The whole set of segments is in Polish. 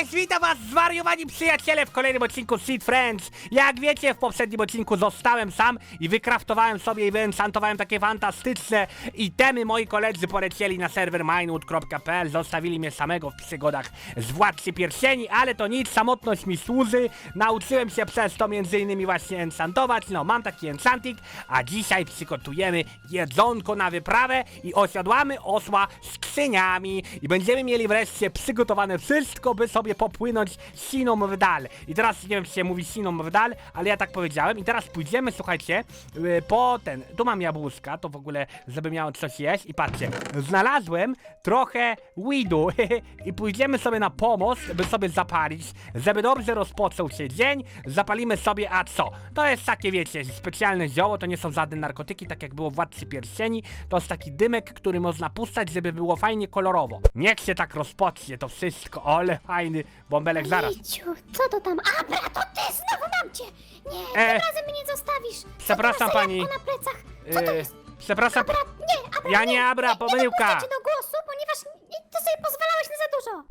Cześć, witam was zwariowani przyjaciele w kolejnym odcinku Seed Friends. Jak wiecie, w poprzednim odcinku zostałem sam i wykraftowałem sobie i wyenchantowałem takie fantastyczne itemy. Moi koledzy polecieli na serwer minewood.pl, zostawili mnie samego w przygodach z Władcy Pierścieni, ale to nic, samotność mi służy. Nauczyłem się przez to między innymi właśnie enchantować, no mam taki enchantik, a dzisiaj przygotujemy jedzonko na wyprawę i osiadłamy osła skrzyniami i będziemy mieli wreszcie przygotowane wszystko, by sobie popłynąć siną w dal. I teraz nie wiem, czy się mówi siną w dal, ale ja tak powiedziałem. I teraz pójdziemy, słuchajcie, y, po ten. Tu mam jabłuszka, to w ogóle, żeby miało coś jeść. I patrzcie, znalazłem trochę weedu i pójdziemy sobie na pomost, by sobie zapalić, żeby dobrze rozpoczął się dzień. Zapalimy sobie, a co? To jest takie, wiecie, specjalne zioło, to nie są żadne narkotyki, tak jak było w Władcy Pierścieni. To jest taki dymek, który można puszczać, żeby było fajnie kolorowo. Niech się tak rozpocznie to wszystko, ale fajny bąbelek zaraz. Miciu, co to tam? Abra, to ty znowu mam cię! Nie, E, tym razem mnie nie zostawisz! Co przepraszam, to za pani. jabłko na plecach? Co to Yy, jest? przepraszam, Abra, nie, Abra, ja nie Abra, Nie pomyłka. dopuszczę cię do głosu, ponieważ nie- ty sobie pozwalałeś na za dużo.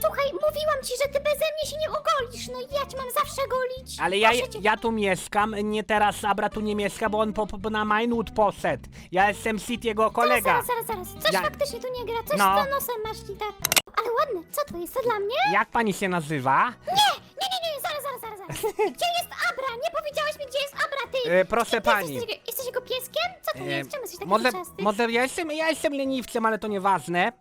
Słuchaj, mówiłam ci, że ty beze mnie się nie ogolisz, no i ja cię mam zawsze golić. Ale ja, Proszę cię. ja tu mieszkam, nie teraz Abra tu nie mieszka, bo on po, po, na Minewood poszedł. Ja jestem Sid jego kolega. Zaraz, zaraz, zaraz, zaraz. Coś Ja- faktycznie tu nie gra, coś No. za nosem masz i tak. Ale ładne, co to jest? To dla mnie? Jak pani się nazywa? Nie, nie, nie, nie, zaraz, zaraz, zaraz, zaraz. Gdzie jest Abra? Nie powiedziałeś mi, gdzie jest Abra, ty! E, proszę ty pani. Jesteś, jego- jesteś jego pieskiem? Co to E, jest? Czemu jesteś taki może, czasty? może ja jestem, ja jestem leniwcem, ale to nieważne.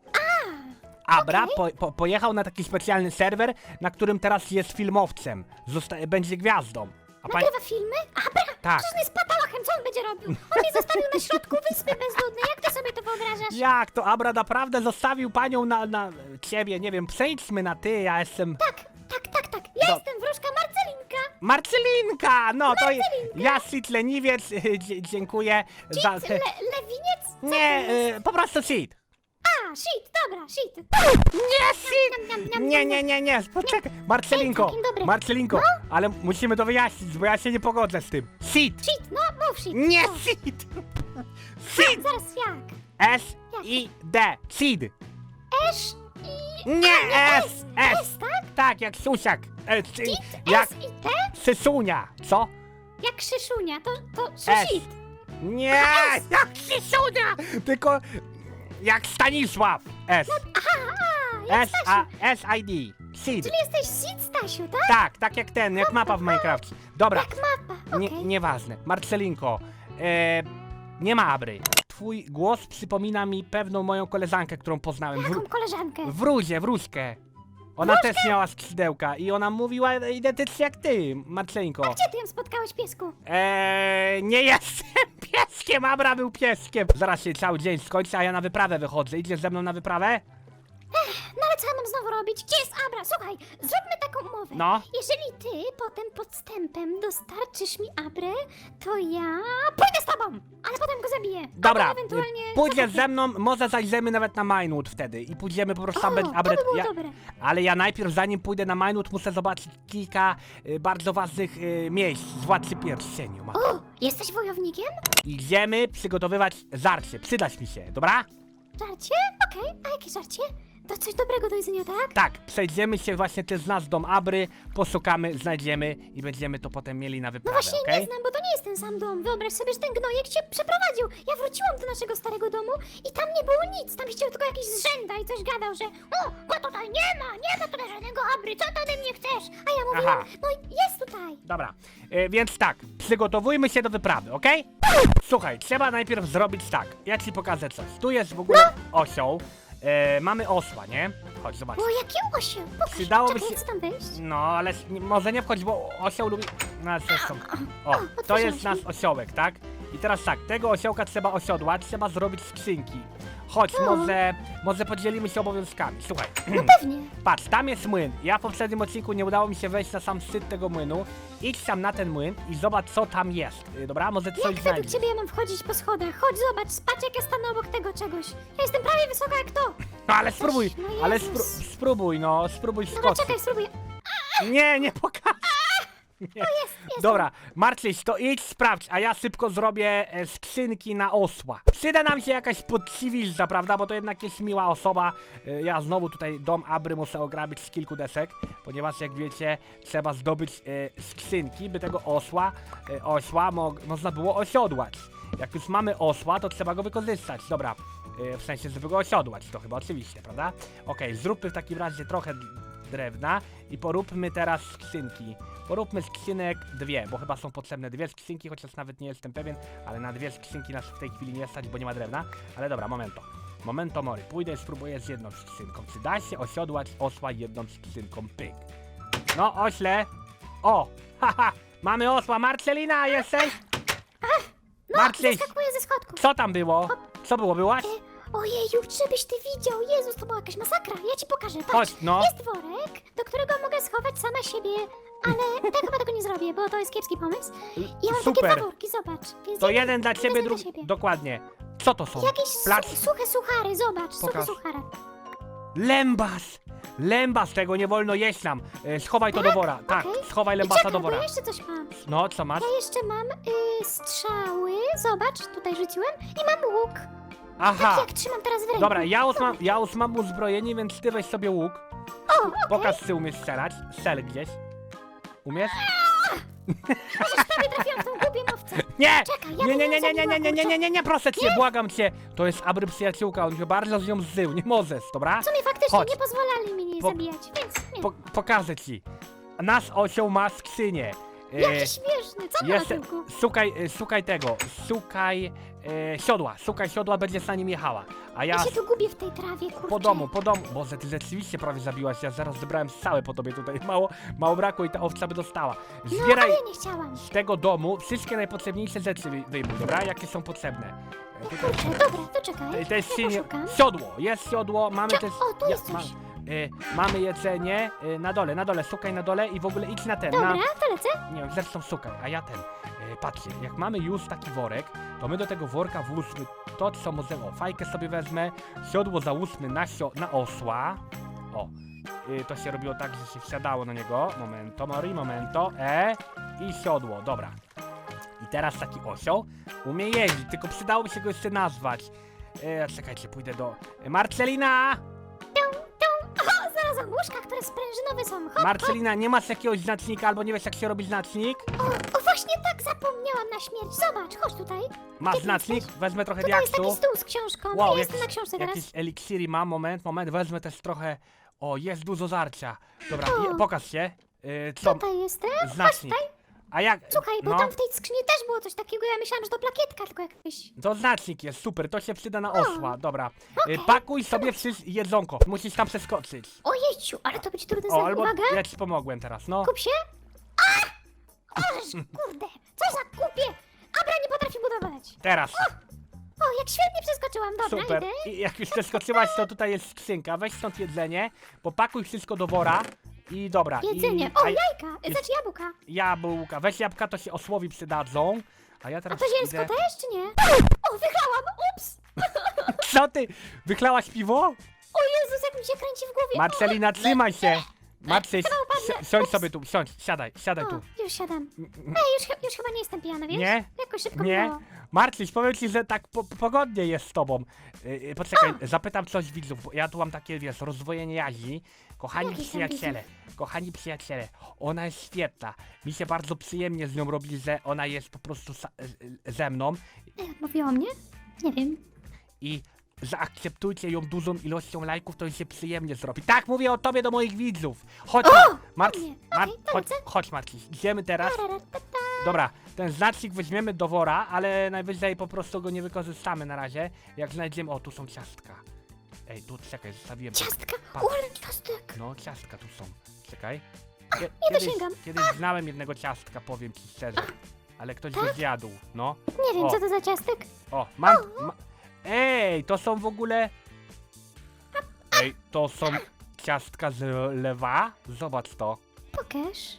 Abra po, po, pojechał na taki specjalny serwer, na którym teraz jest filmowcem. Zosta będzie gwiazdą. A pani... Nagrywa filmy? Abra! Tak. Przecież on jest patolachem, co on będzie robił? On mnie zostawił na środku wyspy bezludnej, jak ty sobie to wyobrażasz? Jak to Abra naprawdę zostawił panią na, na ciebie? Nie wiem, przejdźmy na ty, ja jestem... Tak, tak, tak, tak. Ja Do- jestem wróżka Marcelinka. Marcelinka! No to je- Marcelinka. ja Sid Leniwiec, dzie- dziękuję za... Le, lewiniec? Co Nie, to jest? y, po prostu Sid. A, shit, dobra, shit. Nie, niam, Nie, nie, nie, nie, poczekaj. Marcelinko. Marcelinko, No? ale musimy to wyjaśnić, bo ja się nie pogodzę z tym. Sid! Shit, no mów shit. Nie, No. Sid! Sid! Zaraz jak? S-I-D. Sid! Esz i... Nie, A, S, S. S, tak? Tak, jak Susiak. E, czy- Shit, Jak S i T? Sysunia. Co? Jak Krzyszunia, to, to S. shit. Nie, S. jak Sysunia! Tylko jak Stanisław. S. Jak S, Stasiu. A, S, I, D. Sid. Czyli jesteś Sid Stasiu, tak? Tak, tak jak ten, jak mapa w Minecraft. Dobra, Jak mapa, okej. nie, nieważne. Marcelinko, e, nie ma Abry. Twój głos przypomina mi pewną moją koleżankę, którą poznałem. Jaką W, koleżankę? wrózie, wróżkę. Ona też miała skrzydełka i ona mówiła identycznie jak ty, Marcelinko. Gdzie ty ją spotkałeś, piesku? Eee, nie jestem pieskiem, Abra był pieskiem. Zaraz się cały dzień skończy, a ja na wyprawę wychodzę. Idziesz ze mną na wyprawę? No ale co ja mam znowu robić? Gdzie jest Abra? Słuchaj, zróbmy taką umowę. No. Jeżeli ty potem podstępem dostarczysz mi Abrę, to ja pójdę z tobą, ale potem go zabiję. Dobra, Albo ewentualnie pójdziesz ze mną, może zajdziemy nawet na Minewood wtedy i pójdziemy po prostu tam O, to by było ja, dobre. Ale ja najpierw, zanim pójdę na Minewood, muszę zobaczyć kilka y, bardzo ważnych y, miejsc z Władcy Pierścieniu. Ma- O, jesteś wojownikiem? Idziemy przygotowywać żarcie, przydać mi się, dobra? Żarcie? Okej, a jakie żarcie? To coś dobrego do jedzenia, tak? Tak, przejdziemy się właśnie też z dom Abry, poszukamy, znajdziemy i będziemy to potem mieli na No wyprawę, właśnie okej? nie znam, bo to nie jest ten sam dom. Wyobraź sobie, że ten gnojek cię przeprowadził. Ja wróciłam do naszego starego domu i tam nie było nic. Tam siedział tylko jakiś zrzęda i coś gadał, że o, go tutaj nie ma, nie ma tutaj żadnego abry, co ty ode mnie chcesz? A ja mówiłam, Aha. no jest tutaj. Dobra, e, więc tak, przygotowujmy się do wyprawy, okej? Słuchaj, trzeba najpierw zrobić tak. Ja ci pokażę coś. Tu jest w ogóle No. osioł. E, mamy osła, nie? Chodź, zobacz. O, jakie osioł, pokaż. Przydałoby Czekaj, się- chcę tam wejść? No, ale s- nie, może nie wchodź, bo osioł lubi... No, zresztą. O, to jest nasz osiołek, tak? I teraz tak, tego osiołka trzeba osiodłać, trzeba zrobić skrzynki. Chodź, O. może, może podzielimy się obowiązkami. Słuchaj, No pewnie. patrz, tam jest młyn. Ja w poprzednim odcinku nie udało mi się wejść na sam szczyt tego młynu. Idź tam na ten młyn i zobacz, co tam jest. Y, Dobra, może coś Jak według znajdziesz. ciebie ja mam wchodzić po schodach? Chodź, zobacz, patrz jak ja stanę obok tego czegoś. Ja jestem prawie wysoka jak to. No ale spróbuj, no ale Jezus. spróbuj, no, spróbuj Dobra, skoczyć. czekaj, spróbuję. Nie, nie pokaż. Nie. Dobra, Marcyś, to idź sprawdź, a ja szybko zrobię e, skrzynki na osła. Przyda nam się jakaś podciwizna, prawda, bo to jednak jest miła osoba. E, ja znowu tutaj dom Abry muszę ograbić z kilku desek, ponieważ jak wiecie, trzeba zdobyć e, skrzynki, by tego osła, osła mo można było osiodłać. Jak już mamy osła, to trzeba go wykorzystać. Dobra, w sensie, żeby go osiodłać, to chyba oczywiście, prawda? Okej, zróbmy w takim razie trochę drewna i poróbmy teraz skrzynki. Poróbmy skrzynek dwie, bo chyba są potrzebne dwie skrzynki, chociaż nawet nie jestem pewien, ale na dwie skrzynki nas w tej chwili nie stać, bo nie ma drewna. Ale dobra, momento. Momento mori. Pójdę i spróbuję z jedną skrzynką. Czy da się osiodłać osła jedną skrzynką? Pyk. No, ośle. O! Haha! Mamy osła. Marcelina, jesteś? No, Marcyś, zeskakuję ze schodków. co tam było? Co było? Byłaś? Ojeju, żebyś ty widział, Jezus, to była jakaś masakra. Ja ci pokażę, patrz. Chodź, no. Jest worek, do którego mogę schować sama siebie, ale tak chyba tego nie zrobię, bo to jest kiepski pomysł. Ja mam takie Super. dwa worki, zobacz. Więc To jeden jeden dla ciebie, drugi... siebie. Dokładnie. Co to są? Jakieś su suche suchary, zobacz, suche Pokaż. suchary. Lębas! Lębas, tego nie wolno jeść nam. E, schowaj to do wora. Tak, Okej. schowaj I lębasa czekaj, do bo wora. ja jeszcze coś mam. No, co masz? Ja jeszcze mam y, strzały, zobacz, tutaj rzuciłem i mam łuk. Aha! Tak jak trzymam teraz w ręku. Dobra, ja już mam, ja już mam uzbrojenie, więc ty weź sobie łuk. O, okej. Pokaż, czy umiesz strzelać. Strzel gdzieś. Umiesz? Prawie trafiłam w tą głupią owcę. Nie! Czekaj, ja Nie, nie, nie, nie, nie, nie, nie, nie, nie, nie, nie, proszę cię, błagam cię. To jest Abry przyjaciółka, on się bardzo z nią zzył, nie możesz, dobra? W sumie faktycznie Chodź. nie pozwalali mi jej Po- zabijać, więc nie. Po, pokażę ci. Nasz osioł ma skrzynię. E, Jaki śmieszny, co ma na Jeszcze, tyłku? szukaj, e, szukaj tego, szukaj e, siodła, szukaj siodła, będzie za nim jechała. A ja Ja się tu gubię w tej trawie, kurczę. po domu, po domu, Boże, ty rzeczywiście prawie zabiłaś, ja zaraz zebrałem całe po tobie tutaj, mało, mało brakło i ta owca by dostała. No, Zbieraj ale ja nie chciałam. z tego domu wszystkie najpotrzebniejsze rzeczy wy- wyjmuj, dobra? Jakie są potrzebne. E, kurczę, dobra, to czekaj. e, To jest ja silnie, poszukam. siodło, jest siodło, mamy Cio- też... o, tu jest coś. E, mamy jedzenie e, na dole, na dole, szukaj na dole i w ogóle idź na ten, na... Dobra, to lecę. Nie wiem, zresztą szukaj, a ja ten. E, patrzcie, jak mamy już taki worek, to my do tego worka włóżmy to, co możemy. O, fajkę sobie wezmę, siodło załóżmy na, sio na osła. O, e, to się robiło tak, że się wsiadało na niego. Momento, mori, momento. E i siodło, dobra. I teraz taki osioł umie jeździć, tylko przydałoby się go jeszcze nazwać. E, czekajcie, pójdę do... Marcelina! Są. Hop, Marcelina, nie masz jakiegoś znacznika, albo nie wiesz jak się robi znacznik? o, o, właśnie tak zapomniałam na śmierć. Zobacz, chodź tutaj. Masz Gdzie ty znacznik? jesteś? Wezmę trochę Tutaj jest diaksu. taki stół z książką. Wow, ja jestem na książce teraz. Jakieś eliksiry mam, moment, moment, wezmę też trochę... O, jest dużo żarcia. Dobra, O. je, pokaż się. Yy, co? Tutaj jestem. Znacznik. A jak... Słuchaj, bo no, tam w tej skrzyni też było coś takiego. Ja myślałam, że to plakietka, tylko jakieś. To znacznik jest, super, to się przyda na osła, dobra. Okej. pakuj sobie wszystko jedzonko, musisz tam przeskoczyć. Ojejciu, ale to będzie trudne O, zadanie. albo Uwaga, ja ci pomogłem teraz, no. kup się. A! Ależ, kurde, co za kupie. Abra nie potrafi budować. Teraz, O, jak świetnie przeskoczyłam. Dobra, super. idę. I jak już przeskoczyłaś, to tutaj jest skrzynka, weź stąd jedzenie, popakuj wszystko do wora i dobra. Jedzenie. I, O, a- jajka. Znaczy jabłka. jabłka, weź jabłka, to się osłowi przydadzą. A ja A teraz to zielsko idę... też, czy nie? O, wygrałam. Ups. Co ty? Wychlałaś piwo? O Jezus, jak mi się kręci w głowie. Marcelina, trzymaj się! Marcyś, Chyba upadnę. si- siądź Ups. sobie tu, siądź, siadaj, siadaj O, tu. już siadam. Ej, już, już chyba nie jestem pijana, wiesz? Nie? Jakoś szybko Nie? minęło. Marcyś, powiem ci, że tak po pogodnie jest z tobą. Yy, poczekaj, zapytam coś widzów, bo ja tu mam takie, wiesz, rozdwojenie jaźni. Kochani przyjaciele, kochani przyjaciele, ona jest świetna. Mi się bardzo przyjemnie z nią robi, że ona jest po prostu sa- z- ze mną E, Mówiła o mnie? Nie wiem. i zaakceptujcie ją dużą ilością lajków, to jej się przyjemnie zrobi. Tak, mówię o tobie do moich widzów. Chodź, O, Mar Okej, chodź, chodź Marcin, idziemy teraz. Tararatata. Dobra, ten znacznik weźmiemy do wora, ale najwyżej po prostu go nie wykorzystamy na razie. Jak znajdziemy... O, tu są ciastka. Ej, tu czekaj, zostawiłem... Ciastka. Patrz. Ciastek. No, ciastka tu są. Czekaj. Kie- Nie kiedyś, dosięgam. kiedyś znałem jednego ciastka, powiem ci szczerze. Ale ktoś Tak? go zjadł, no. Nie wiem, O. co to za ciastek. O, mam... Ma Ej, to są w ogóle... Ej, to są ciastka z lewa? Zobacz to. Pokaż.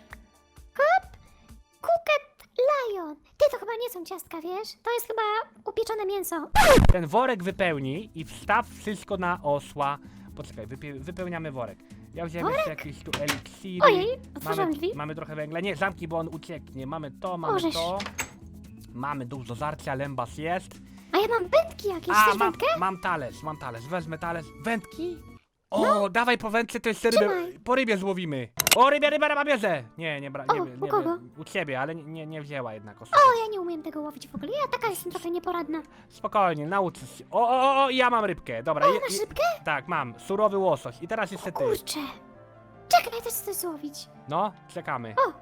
Są ciastka, wiesz? To jest chyba upieczone mięso. Ten worek wypełnij i wstaw wszystko na osła. Poczekaj, wypie- wypełniamy worek. Ja wziąłem jeszcze jakieś tu eliksiry. Ojej, otworzyłam mamy, drzwi. mamy trochę węgla. Nie, zamknij, bo on ucieknie. Mamy to, mamy Możesz. to. Mamy dużo żarcia, lębas jest. A ja mam wędki jakieś, A, chcesz mam, wędkę? mam talerz, mam talerz. Wezmę talerz. Wędki? O, dawaj po wędce, to jeszcze rybę, No. Trzymaj. po rybie złowimy. O, rybę, ryba, ryba bierze. Nie, nie, bra, nie, O, nie, u nie, kogo? U ciebie, ale nie, nie, wzięła jednak O, ostatnio. ja nie umiem tego łowić w ogóle. Ja taka jestem trochę nieporadna. Spokojnie, nauczysz się. O, o, o, o, ja mam rybkę, dobra. O, je- masz je- rybkę? Tak, mam. Surowy łosoś. I teraz jeszcze ty. Kurczę. Czekaj, ja też chcę złowić. No, czekamy. O,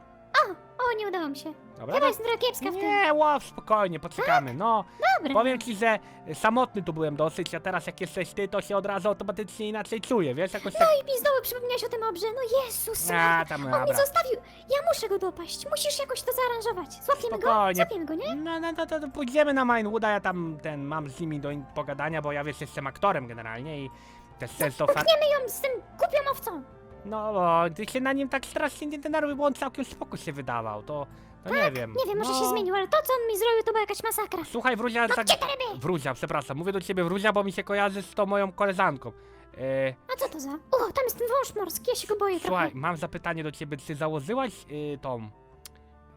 o, nie udało mi się. Dobra? Chyba jestem trochę kiepska w tym. Nie, łow, spokojnie, poczekamy. No, Dobra. powiem ci, że samotny tu byłem dosyć, a teraz jak jesteś ty, to się od razu automatycznie inaczej czuję, wiesz? Jakoś tak... No i mi znowu przypomniałeś o tym obrze. No Jezus, A, tam, on mnie dobra. zostawił. Ja muszę go dopaść. Musisz jakoś to zaaranżować. Złapiemy go? Spokojnie. Złapiemy go, nie? No, no, no, to, to pójdziemy na Mindwooda, ja tam ten, mam z nimi do in- pogadania, bo ja wiesz, jestem aktorem generalnie i też często fan... Pchniemy ją z tym głupią owcą. No, bo ty się na nim tak strasznie nie denerwuj, bo on całkiem spoko się wydawał, to, to nie wiem. Tak, Nie wiem, może no. się zmienił, ale to, co on mi zrobił, to była jakaś masakra. Słuchaj, Wruzia, No tak... gdzie te ryby? Wruzia, przepraszam, mówię do ciebie Wruzia, bo mi się kojarzy z tą moją koleżanką. E, A co to za? O, tam jest ten wąż morski, ja się go boję słuchaj, trochę. mam zapytanie do ciebie, czy założyłaś y, tą...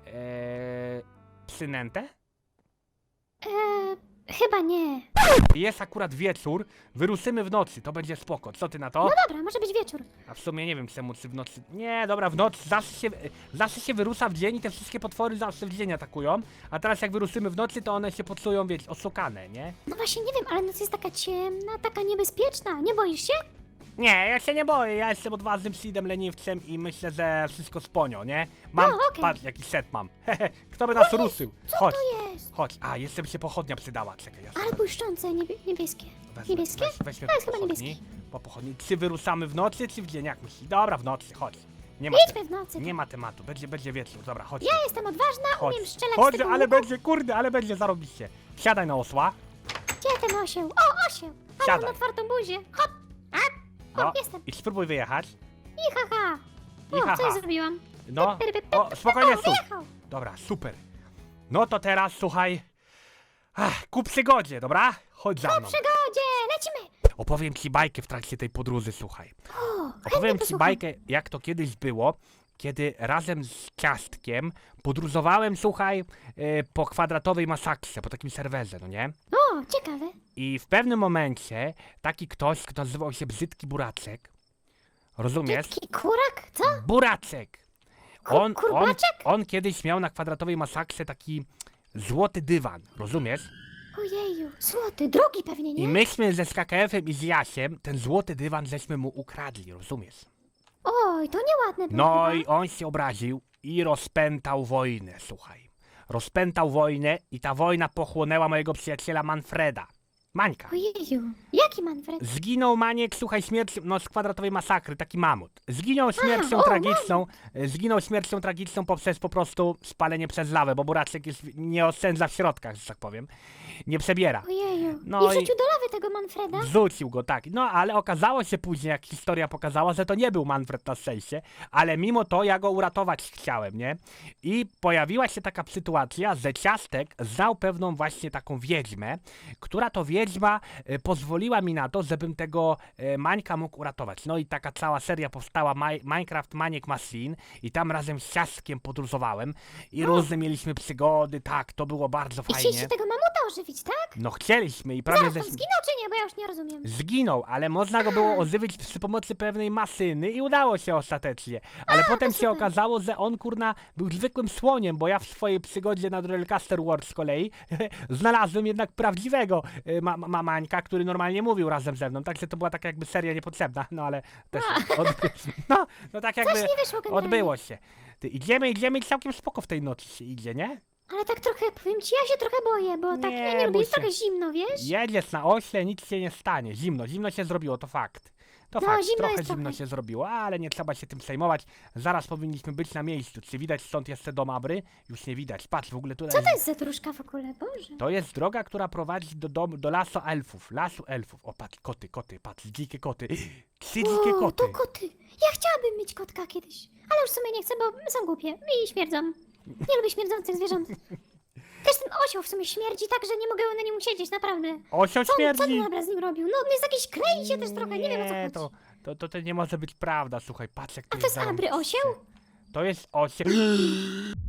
E, przynętę? Eee, chyba nie. Jest akurat wieczór, wyruszymy w nocy, to będzie spoko, co ty na to? No dobra, może być wieczór. A w sumie nie wiem czemu, czy w nocy... Nie, dobra, w nocy zawsze się, zawsze się wyrusza w dzień i te wszystkie potwory zawsze w dzień atakują, a teraz jak wyruszymy w nocy, to one się poczują, wiecie, oszukane, nie? No właśnie, nie wiem, ale noc jest taka ciemna, taka niebezpieczna. Nie boisz się? Nie, ja się nie boję, ja jestem odważnym seedem leniwcem i myślę, że wszystko sponio, nie? Mam, okej. patrz, jaki set mam. Hehe, Kto by nas ruszył? Chodź, To jest. chodź. A, by się pochodnia przydała, czekaj, ja sobie Ale błyszczące, niebie niebieskie. wezmę, Niebieskie? weź- weźmy To jest po chyba pochodni, niebieskie. Po pochodni. Czy wyruszamy w nocy, czy w dzień, jak myślisz? Dobra, w nocy, chodź. Nie ma, Idźmy w nocy. nie ma tematu, będzie, będzie wieczór, dobra, chodź. Ja jestem odważna, Chodź, umiem strzelać chodź, z tego ale łuku. będzie, kurde, ale będzie zarobiście. Siadaj na osła. Gdzie ten osioł? O, osioł! Ale Siadaj. mam otwartą buzię. Hop! O, No, jestem. i spróbuj wyjechać. I haha. I O, haha. co ja zrobiłam? No, o, spokojnie, o, wyjechał. Dobra, super. No to teraz słuchaj. Ach, ku przygodzie, dobra? Chodź za mną. Przygodzie, lecimy! Opowiem ci bajkę w trakcie tej podróży, słuchaj. O, Opowiem ci posłucham. bajkę, jak to kiedyś było, kiedy razem z ciastkiem podróżowałem, słuchaj, e, po kwadratowej masakrze, po takim serwerze, no nie? O, ciekawe. I w pewnym momencie taki ktoś, kto nazywał się Brzydki Buraczek, rozumiesz? Brzydki kurak? Co? Buraczek! Ku- On, on, kurbaczek? on kiedyś miał na kwadratowej masakrze taki złoty dywan, rozumiesz? Ojeju, złoty, drugi pewnie, nie? I myśmy ze SKKF-em i z Jasiem ten złoty dywan żeśmy mu ukradli, rozumiesz? Oj, to nieładne było No chyba. i on się obraził i rozpętał wojnę, słuchaj. Rozpętał wojnę i ta wojna pochłonęła mojego przyjaciela Manfreda. Mańka. Ojeju, jaki Manfred? Zginął Maniek, słuchaj, śmiercią, no z kwadratowej masakry, taki mamut. Zginął śmiercią o, tragiczną, e, zginął śmiercią tragiczną poprzez po prostu spalenie przez lawę, bo buraczek jest, nie oszczędza w środkach, że tak powiem. Nie przebiera. Ojeju. No I i- wrzucił do lawy tego Manfreda? Wrzucił go, tak. No ale okazało się później, jak historia pokazała, że to nie był Manfred na szczęście, ale mimo to ja go uratować chciałem, nie? I pojawiła się taka sytuacja, że Ciastek znał pewną właśnie taką wiedźmę, która to wiedźma e, pozwoliła mi na to, żebym tego e, Mańka mógł uratować. No i taka cała seria powstała, Minecraft Maniek Machine i tam razem z Ciastkiem podróżowałem i różne mieliśmy przygody, tak, to było bardzo I fajnie. chcieliście tego mamuta tak? No chcieliśmy i prawie Zaraz on żeśmy... zginął czy nie? Bo ja już nie rozumiem. Zginął, ale można go było ożywić przy pomocy pewnej masyny i udało się ostatecznie. Ale potem się super. okazało, że on kurna był zwykłym słoniem, bo ja w swojej przygodzie na Duelcaster Wars z kolei znalazłem jednak prawdziwego y, ma ma Mańka, który normalnie mówił razem ze mną, także to była taka jakby seria niepotrzebna, no ale też no, no tak jakby Coś nie wyszło generalnie. odbyło się. Ty, idziemy, idziemy i całkiem spoko w tej nocy się idzie, nie? Ale tak trochę, powiem ci, ja się trochę boję, bo tak Nie, ja nie lubię, bój jest się. trochę zimno, wiesz? Jedziesz na ośle, nic się nie stanie. Zimno, zimno się zrobiło, to fakt. To No, fakt, zimno trochę jest zimno trochę. się zrobiło, ale nie trzeba się tym przejmować. Zaraz powinniśmy być na miejscu. Czy widać stąd jeszcze dom Abry? Już nie widać. Patrz, w ogóle tutaj Co to jest za dróżka w ogóle, Boże? to jest droga, która prowadzi do, dom, do lasu elfów. Lasu elfów. O, patrz, koty, koty, patrz, dzikie koty. Trzy dzikie koty. to koty. Ja chciałabym mieć kotka kiedyś, ale już w sumie nie chcę, bo są głupie i śmierdzą. Nie lubię śmierdzących zwierząt. Też ten osioł w sumie śmierdzi tak, że nie mogę na nim siedzieć, naprawdę. Osioł Co, on- co śmierdzi. ten obraz z nim robił? No, on jest jakiś krei się też trochę, nie wiem o co chodzi. to, To, to, to nie może być prawda, słuchaj, patrz jak A to jest Abry osioł? To jest osiem...